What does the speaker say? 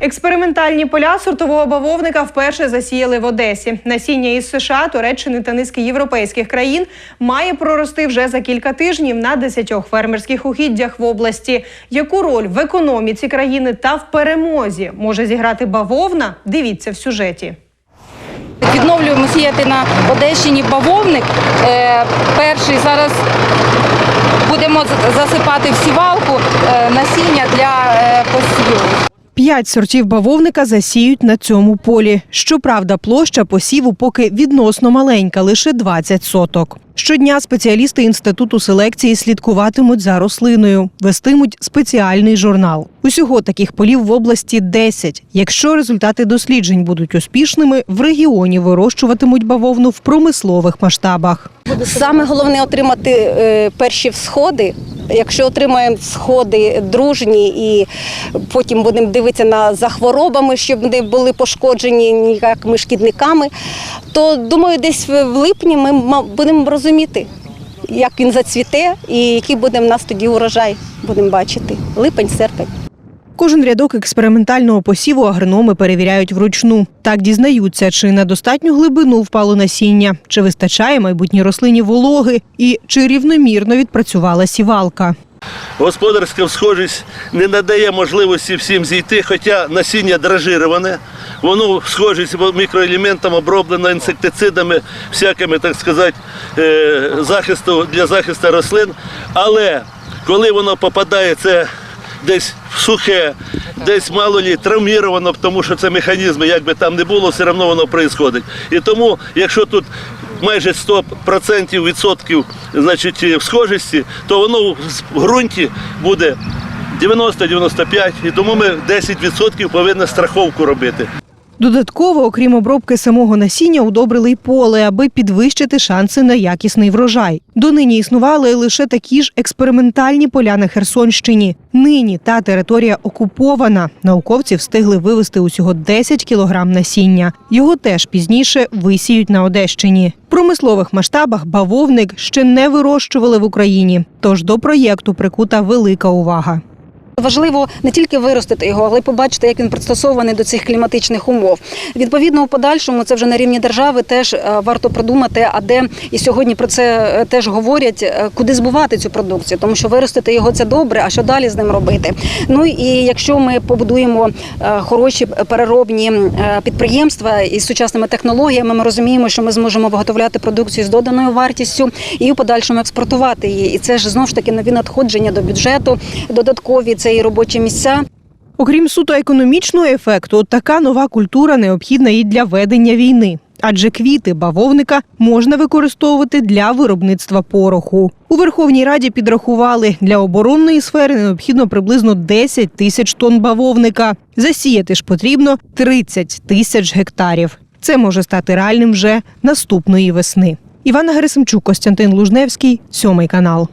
Експериментальні поля сортового бавовника вперше засіяли в Одесі. Насіння із США, Туреччини та низки європейських країн має прорости вже за кілька тижнів на десятьох фермерських угіддях в області. Яку роль в економіці країни та в перемозі може зіграти бавовна? Дивіться в сюжеті. Відновлюємо сіяти на Одещині бавовник. Е, перший зараз будемо засипати в сівалку е, насіння для е, посіву. П'ять сортів бавовника засіють на цьому полі. Щоправда, площа посіву поки відносно маленька, лише 20 соток. Щодня спеціалісти інституту селекції слідкуватимуть за рослиною, вестимуть спеціальний журнал. Усього таких полів в області 10. Якщо результати досліджень будуть успішними, в регіоні вирощуватимуть бавовну в промислових масштабах. Саме головне отримати е, перші всходи. Якщо отримаємо сходи дружні і потім будемо дивитися на за хворобами, щоб не були пошкоджені ніякими шкідниками, то думаю, десь в липні ми будемо розуміти, як він зацвіте і який буде в нас тоді урожай. Будемо бачити. Липень, серпень. Кожен рядок експериментального посіву агрономи перевіряють вручну. Так дізнаються, чи на достатню глибину впало насіння, чи вистачає майбутній рослині вологи і чи рівномірно відпрацювала сівалка. Господарська схожість не надає можливості всім зійти, хоча насіння дражироване, воно схожість мікроелементам оброблено інсектицидами, всякими, так сказати, е, захисту для захисту рослин. Але коли воно попадає, це десь в сухе, десь мало лі травміровано, тому що це механізми, як би там не було, все одно воно відбувається. І тому, якщо тут майже 100% відсотків значить, схожості, то воно в ґрунті буде 90-95, і тому ми 10% повинні страховку робити. Додатково, окрім обробки самого насіння, удобрили й поле, аби підвищити шанси на якісний врожай. Донині існували лише такі ж експериментальні поля на Херсонщині. Нині та територія окупована. Науковці встигли вивезти усього 10 кілограм насіння. Його теж пізніше висіють на Одещині. Промислових масштабах бавовник ще не вирощували в Україні. Тож до проєкту прикута велика увага. Важливо не тільки виростити його, але й побачити, як він пристосований до цих кліматичних умов. Відповідно, у подальшому це вже на рівні держави теж е, варто продумати, а де і сьогодні про це е, теж говорять, е, куди збувати цю продукцію, тому що виростити його це добре. А що далі з ним робити? Ну і якщо ми побудуємо хороші переробні підприємства із сучасними технологіями, ми розуміємо, що ми зможемо виготовляти продукцію з доданою вартістю і у подальшому експортувати її. І це ж знову ж таки нові надходження до бюджету, додаткові це і робочі місця. Окрім суто економічного ефекту, така нова культура необхідна і для ведення війни. Адже квіти бавовника можна використовувати для виробництва пороху. У Верховній Раді підрахували, для оборонної сфери необхідно приблизно 10 тисяч тонн бавовника. Засіяти ж потрібно 30 тисяч гектарів. Це може стати реальним вже наступної весни. Івана Герасимчук, Костянтин Лужневський, сьомий канал.